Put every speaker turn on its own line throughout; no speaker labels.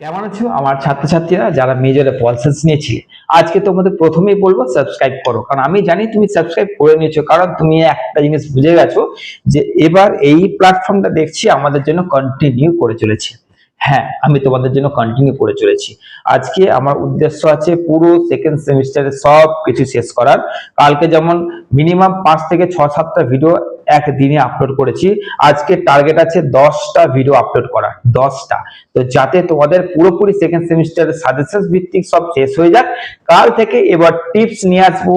কেমন আছো? আমার ছাত্রছাত্রীরা, যারা মেজরে পলসেন্স নিয়েছিলে আজকে তোমাদের প্রথমেই বলব সাবস্ক্রাইব করো। কারণ আমি জানি তুমি সাবস্ক্রাইব করে নিয়েছো, কারণ তুমি একটা জিনিস বুঝে গেছো যে এবার এই প্ল্যাটফর্মটা দেখছি আমাদের জন্য কন্টিনিউ করে চলেছে। হ্যাঁ আমি তোমাদের জন্য কন্টিনিউ করে চলেছি। আজকে আমার উদ্দেশ্য আছে পুরো সেকেন্ড সেমিস্টারের সব কিছু শেষ করার। কালকে যেমন মিনিমাম পাঁচ থেকে ছ সাতটা ভিডিও একদিনে আপলোড করেছি। আজকে টার্গেট আছে দশটা ভিডিও আপলোড করা দশটা। তো যাতে তোমাদের পুরোপুরি সেকেন্ড সেমিস্টারের সাজেশন ভিত্তিক সব শেষ হয়ে যাক, কাল থেকে এবার টিপস নিয়ে আসব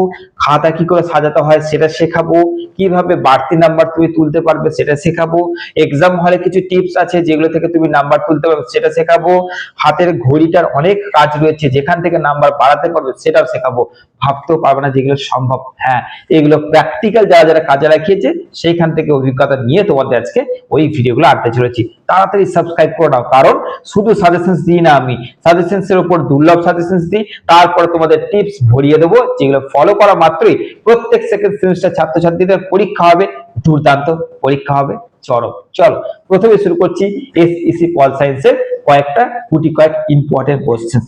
খাতা কি করে সাজাতে হয় সেটা শেখাবো, কীভাবে বাড়তি নাম্বার তুমি তুলতে পারবে সেটা শেখাবো এক্সাম হলে কিছু টিপস আছে যেগুলো থেকে তুমি নাম্বার তুলতে পারবে সেটা শেখাবো, হাতের ঘড়িটার অনেক কাজ রয়েছে যেখান থেকে নাম্বার বাড়াতে পারবে সেটাও শেখাবো। ভাবতেও পারবে না যেগুলো সম্ভব হ্যাঁ এগুলো প্র্যাকটিক্যাল যারা যারা কাজে লাগিয়েছে সেইখান থেকে অভিজ্ঞতা নিয়ে তোমাদের আজকে ওই ভিডিওগুলো আনতে চলেছি। তাড়াতাড়ি সাবস্ক্রাইব করে নাও, কারণ শুধু সাজেশনস দিই না আমি। সাজেশনস এর উপর দুর্লভ সাজেশনস দিই, তারপরে তোমাদের টিপস ভরিয়ে দেবো, যেগুলো ফলো করা মাত্রই প্রত্যেক সেকেন্ড সেমিস্টার ছাত্রছাত্রীদের পরীক্ষা হবে, দুর্দান্ত পরীক্ষা হবে। চরম চলো, প্রথমে শুরু করছি এসইসি পল সায়েন্সের কয়েকটা গুটি কয়েক ইম্পর্টেন্ট কোশ্চেন্স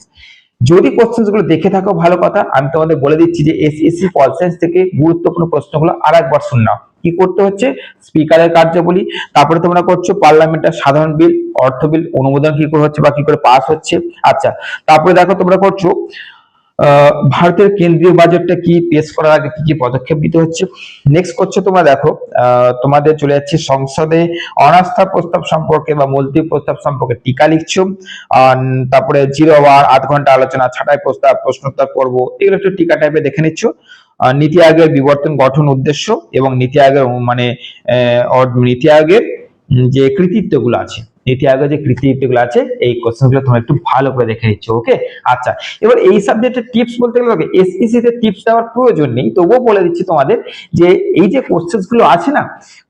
যদি কোশ্চেন্সগুলো দেখে থাকো, ভালো কথা, আমি তোমাদের বলে দিচ্ছি যে এসএসসি পল সায়েন্স থেকে গুরুত্বপূর্ণ প্রশ্নগুলো আর একবার শুনলাম কি করতে হচ্ছে? স্পিকারের কার্যাবলী। তারপরে তোমরা করছ পার্লামেন্টের সাধারণ বিল, অর্থ বিল, অনুমোদন কি করে হচ্ছে বা কি করে পাস হচ্ছে। আচ্ছা তারপরে দেখো তোমরা করছ ভারতের কেন্দ্রীয় বাজেটটা কি, পেশ করার আগে কি কি পদক্ষেপ নিতে হচ্ছে? নেক্সট করছ তোমরা দেখো তোমাদের চলে যাচ্ছে সংসদে অনাস্থা প্রস্তাব সম্পর্কে বা মুলতবি প্রস্তাব সম্পর্কে টিকা লিখছো। তারপরে জিরো আওয়ার, আধ ঘণ্টা আলোচনা, ছাটাই প্রস্তাব, প্রশ্নোত্তর পর্ব, এগুলো একটু টিকা টাইপে দেখে নিচ্ছ। নীতি আয়োগের বিবর্তন গঠন উদ্দেশ্য এবং নীতি আয়োগের মানে নীতি আয়োগের যে কৃতিত্বগুলো আছে, নীতি আয়োগের যে কৃতিত্বগুলো আছে, এই কোশ্চেনগুলো তোমরা একটু ভালো করে দেখে নিচ্ছ ওকে আচ্ছা এবার এই সাবজেক্টের টিপস বলতে গেলে এসইসি তে টিপস দেওয়ার প্রয়োজন নেই, তবুও বলে দিচ্ছি তোমাদের যে, এই যে কোশ্চেনগুলো আছে না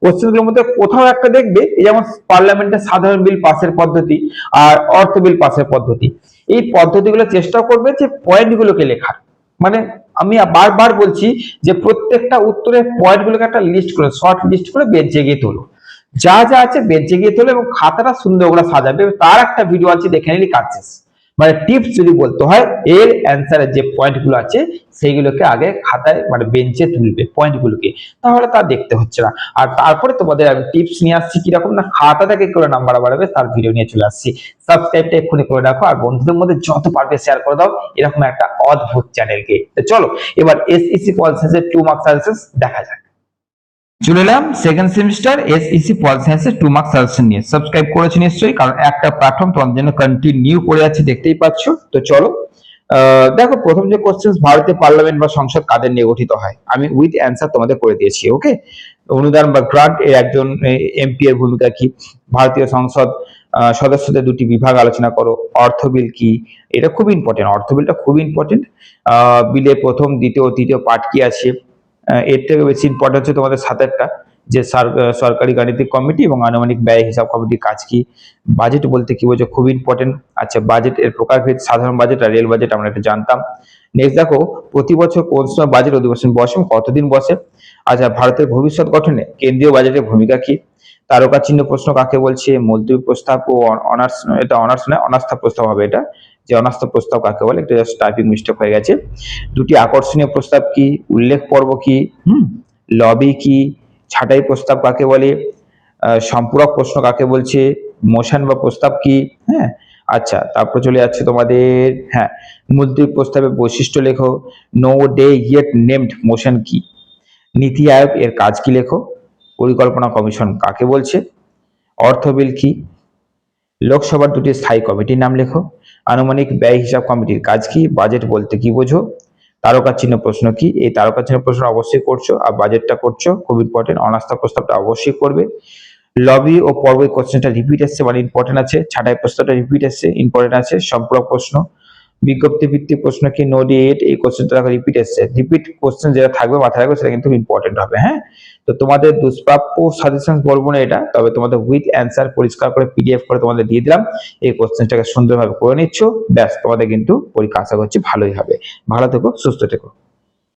কোশ্চেনগুলোর মধ্যে কোথাও একটা দেখবে যেমন পার্লামেন্টের সাধারণ বিল পাসের পদ্ধতি আর অর্থ বিল পাসের পদ্ধতি, এই পদ্ধতিগুলো চেষ্টা করবে যে পয়েন্টগুলোকে লেখার। মানে আমি বারবার বলছি যে প্রত্যেকটা উত্তরের পয়েন্টগুলোকে একটা লিস্ট করে শর্ট লিস্ট করে বেদ জেগিয়ে তোলো। যা যা আছে বেদ জেগিয়ে তোলো এবং খাতাটা সুন্দর করে সাজাবে। তার একটা ভিডিও আছে দেখে নিলি শেষ। মানে টিপস যদি বলতে হয়, এর অ্যান্সারের যে পয়েন্টগুলো আছে, সেইগুলোকে আগে খাতায় মানে বেঞ্চে তুলবে পয়েন্ট গুলোকে। তাহলে তা দেখতে হচ্ছে না। আর তারপরে তোমাদের আমি টিপস নিয়ে আসছি কীরকম না খাতা থেকে করে নাম্বার বাড়াবে, তার ভিডিও নিয়ে চলে আসছি। সাবস্ক্রাইবটা এক্ষুনি করে রাখো, আর বন্ধুদের মধ্যে যত পারবে শেয়ার করে দাও, এরকম একটা অদ্ভুত চ্যানেলকে চলো, এবার এসইসি পলসেন্সের টু মার্কস সাজেশন দেখা যাক। চলে এলাম সেকেন্ড সেমিস্টার এসইসি পল সায়েন্সের টু মার্কস সাজেশন নিয়ে। সাবস্ক্রাইব করেছি নিশ্চয়ই, কারণ একটা প্ল্যাটফর্ম তোমাদের জন্য কন্টিনিউ করে আছে দেখতেই পাচ্ছ। তো চলো দেখো, প্রথম যে কোশ্চেন ভারতীয় পার্লামেন্ট বা সংসদ কাদের নিয়ে গঠিত হয়? আমি উইথ অ্যান্সার তোমাদের করে দিয়েছি ওকে অনুদান বা গ্রান্ট এর একজন এমপি এর ভূমিকা কি? ভারতীয় সংসদ সদস্যদের দুটি বিভাগ আলোচনা করো, অর্থ বিল কি? এটা খুব ইম্পর্টেন্ট অর্থ বিলটা খুব ইম্পর্টেন্ট বিলে প্রথম, দ্বিতীয়, তৃতীয় পার্ট কি আছে? এর থেকে বেশি ইম্পর্টেন্ট হচ্ছে তোমাদের সাতেরটা, যে সার- সরকারি গাণিতিক কমিটি এবং আনুমানিক ব্যয় হিসাব কমিটির কাজ কি বাজেট বলতে কি বলছে খুব ইম্পর্টেন্ট আচ্ছা বাজেট এর প্রকারভেদ, সাধারণ বাজেট আর রেল বাজেট আমরা এটা জানতাম। নেক্সট দেখো, প্রতি বছর কোন সময় বাজেট অধিবেশন বসে কতদিন বসে? আচ্ছা ভারতের ভবিষ্যৎ গঠনে কেন্দ্রীয় বাজেটের ভূমিকা কি? তারকা চিহ্ন প্রশ্ন কাকে বলছে? মুলতবি প্রস্তাব ও অনার্স এটা অনার্স নয়, অনাস্থা প্রস্তাব হবে এটা। যে অনাস্থা প্রস্তাব কাকে বলে, এটা জাস্ট টাইপিং মিস্টেক হয়ে গেছে। দুটি আকর্ষণীয় প্রস্তাব কি? উল্লেখ পর্ব কি? হুম? লবি কি? ছাটাই প্রস্তাব কাকে বলে? সম্পূরক প্রশ্ন কাকে বলছে? মোশন বা প্রস্তাব কি? হ্যাঁ? আচ্ছা তারপর চলে যাচ্ছে তোমাদের হ্যাঁ মুলতবি প্রস্তাবের বৈশিষ্ট্য লেখো। No day yet named motion কি? নীতি আয়োগ এর কাজ কি লেখো? পরিকল্পনা কমিশন কাকে বলছে? অর্থ বিল কি? লোকসভার দুটি স্থায়ী কমিটির নাম লেখো। আনুমানিক ব্যয় হিসাব কমিটির কাজ কি? বাজেট বলতে কি বোঝো? তারকা চিহ্ন প্রশ্ন কি? এই তারকা চিহ্ন প্রশ্ন অবশ্যই করছ আর বাজেটটা করছ। খুব ইম্পর্টেন্ট অনাস্থা প্রস্তাবটা অবশ্যই করবে। লবি ও পর্ব কোশ্চেনটা রিপিট এসছে মানে ইম্পর্টেন্ট আছে। ছাঁটাই প্রস্তাবটা রিপিট এসছে ইম্পর্টেন্ট আছে। সম্পূরক প্রশ্ন। বিজ্ঞপ্তি ভিত্তিক প্রশ্ন কি? নো এইট এই কোশ্চেনটা রিপিট এসছে। রিপিট কোশ্চেন যেটা থাকবে, মাথায় রাখবে, সেটা কিন্তু ইম্পর্টেন্ট হবে হ্যাঁ? তো তোমাদের দুষ্প্রাপ্য সাজেশন বলব না এটা, তবে তোমাদের উইথ অ্যান্সার পরিষ্কার করে পিডিএফ করে তোমাদের দিয়ে দিলাম। এই কোশ্চেনটাকে সুন্দরভাবে করে নিচ্ছ, ব্যাস তোমাদের কিন্তু পরীক্ষা আশা করছি ভালোই হবে। ভালো থেকো, সুস্থ থেকো।